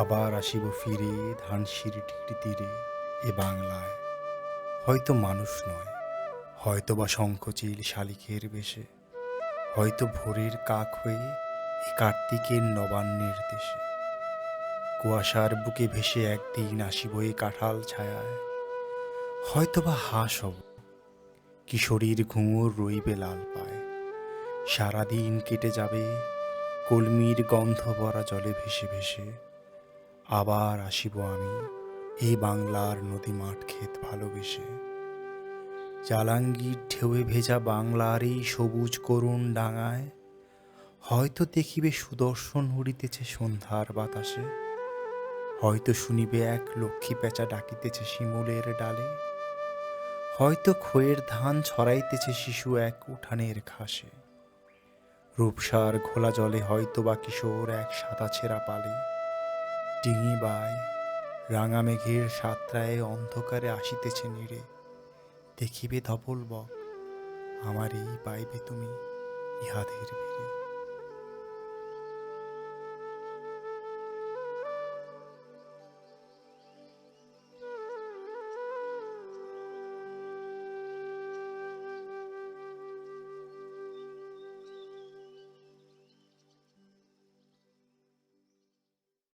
আবার আসিব ফিরে ধানসিঁড়িটির তীরে এ বাংলায়। হয়তো মানুষ নয় হয়তো বা শঙ্খচিল শালিকের বেশে, হয়তো ভোরের কাক হয়ে এ কার্তিকের নবান্নের দেশে। কুয়াশার বুকে ভেসে একদিন আসিব এ কাঁঠাল ছায়ায়। হয়তো বা হাঁস হব, কিশোরীর ঘুঙুর রইবে লাল পায়। সারাদিন কেটে যাবে, কলমির গন্ধ ভরা জলে ভেসে ভেসে আবার আসিব আমি এই বাংলার নদী মাঠ ক্ষেত ভালোবেসে। জালাঙ্গির ঢেউয়ে ভেজা বাংলার এই সবুজ করুণ ডাঙায়, হয়তো দেখিবে সুদর্শন উড়িতেছে সন্ধ্যার বাতাসে, হয়তো শুনিবে এক লক্ষ্মী পেঁচা ডাকিতেছে শিমুলের ডালে, হয়তো খয়ের ধান ছড়াইতেছে শিশু এক উঠানের ঘাসে। রূপসার ঘোলা জলে হয়তো বা কিশোর এক সাদা ছেঁড়া পালে ডিঙি বায়, রাঙা মেঘের সাতরায় অন্ধকারে আসিতেছে নিরে দেখিবে ধবল বক আমার এই পাইবে তুমি ইহাদের ভিড়ে।